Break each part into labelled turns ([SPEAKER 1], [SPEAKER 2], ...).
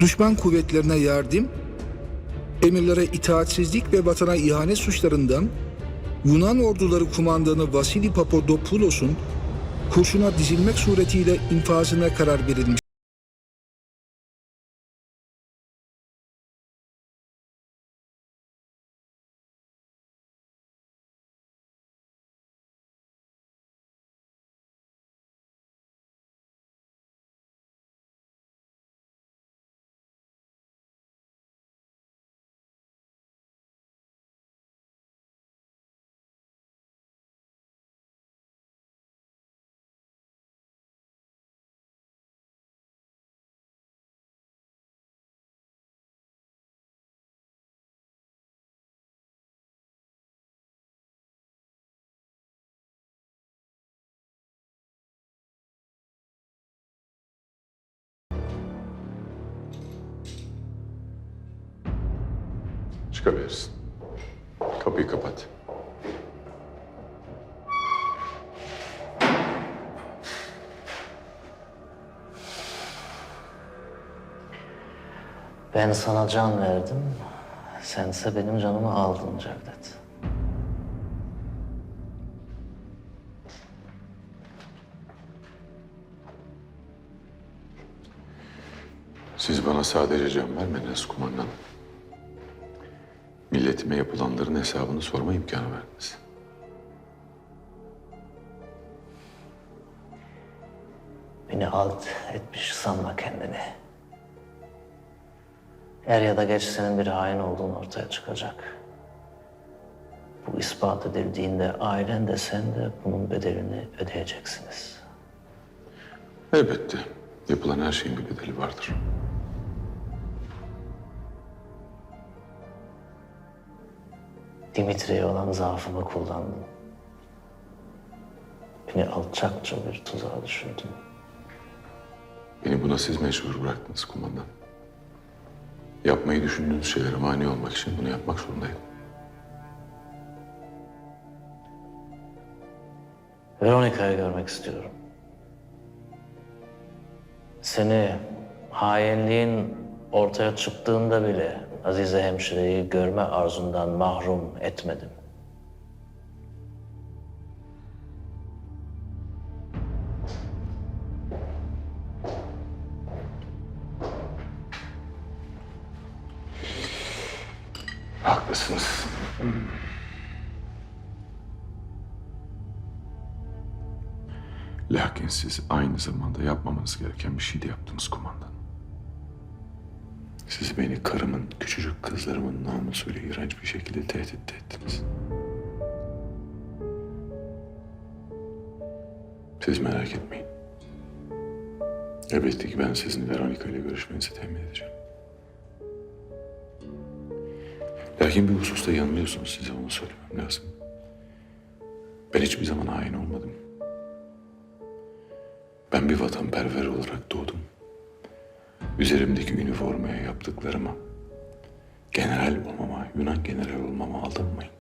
[SPEAKER 1] düşman kuvvetlerine yardım, emirlere itaatsizlik ve vatana ihanet suçlarından Yunan orduları kumandanı Vasili Papadopoulos'un kurşuna dizilmek suretiyle infazına karar verilmiş.
[SPEAKER 2] Çıkabilirsin. Kapıyı kapat.
[SPEAKER 3] Ben sana can verdim, sense benim canımı aldın Cevdet.
[SPEAKER 2] Siz bana sadece can vermediniz kumandan. Milletime yapılanların hesabını sorma imkanı verdiniz.
[SPEAKER 3] Beni alt etmiş sanma kendini. Er ya da geç senin bir hain olduğun ortaya çıkacak. Bu ispat edildiğinde ailen de sen de bunun bedelini ödeyeceksiniz.
[SPEAKER 2] Elbette yapılan her şeyin bir bedeli vardır.
[SPEAKER 3] Dimitri'ye olan zaafımı kullandım. Beni alçakça bir tuzağa düşürdün.
[SPEAKER 2] Beni buna siz mecbur bıraktınız kumandan. Yapmayı düşündüğünüz şeylere mani olmak için bunu yapmak zorundaydım.
[SPEAKER 3] Veronica'yı görmek istiyorum. Seni hainliğin ortaya çıktığında bile Azize hemşireyi görme arzundan mahrum etmedim.
[SPEAKER 2] Haklısınız. Lakin siz aynı zamanda yapmamanız gereken bir şey de yaptınız kumandan. Siz beni karımın, küçücük kızlarımın namusuyla iğrenç bir şekilde tehdit ettiniz. Siz merak etmeyin. Elbette ki ben sizin Veronica ile görüşmenizi temin edeceğim. Lakin bir hususta yanılıyorsunuz size onu söylemem lazım. Ben hiçbir zaman hain olmadım. Ben bir vatanperver olarak doğdum. Üzerimdeki üniformaya yaptıklarıma, general olmama, Yunan general olmama aldanmayın.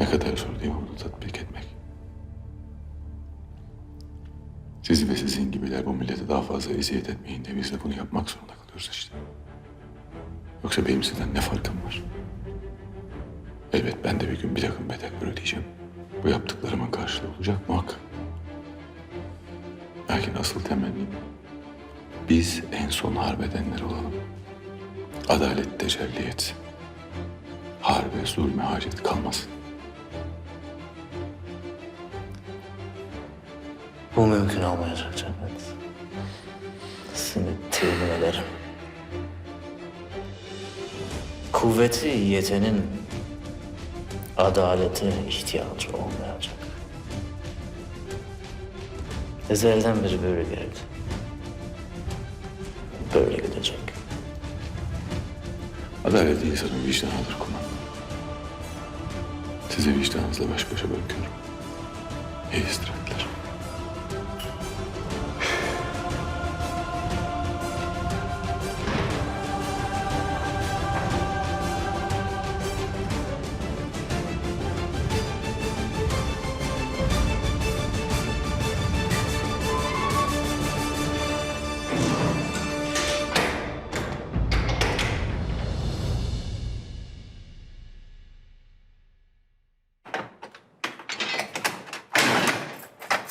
[SPEAKER 2] Ne kadar zor değil mi onu tatbik etmek? Siz ve sizin gibiler bu millete daha fazla eziyet etmeyin diye biz de bunu yapmak zorunda kalıyoruz işte. Yoksa benim sizden ne farkım var? Elbet ben de bir gün bir takım bedeller ödeyeceğim. Bu yaptıklarımın karşılığı olacak muhakkak. Lakin asıl temennim biz en son harbedenler olalım. Adalet tecelli etsin. Harbe, zulme hacet kalmasın.
[SPEAKER 3] Bu mümkün olmayacak Cennet. Seni temin ederim. Kuvveti yetenin adalete ihtiyacı olmayacak. Ezelden beri böyle geldi. Böyle gidecek.
[SPEAKER 2] Adalet insanın vicdanıdır kumandan. Size vicdanınızla baş başa bırakıyorum. İyi istirahatler.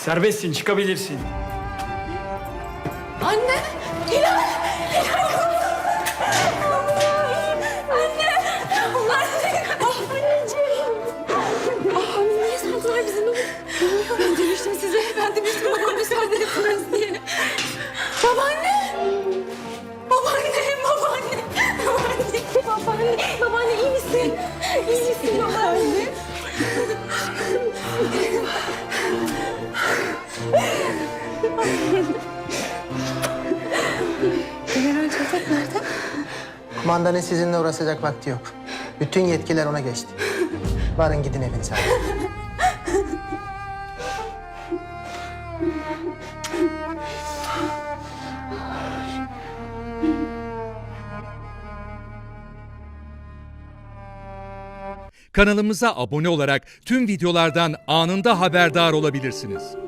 [SPEAKER 4] Serbestsin, çıkabilirsin.
[SPEAKER 5] Anne! Hilal! Hilal Anne! Onlar ne? Anneciğim! Ah niye sardılar bizi? Ne? Bilmiyorum. Ben demiştim size.
[SPEAKER 6] Kumandanın sizinle uğraşacak vakti yok. Bütün yetkiler ona geçti. Varın gidin evinize.
[SPEAKER 7] Kanalımıza abone olarak tüm videolardan anında haberdar olabilirsiniz.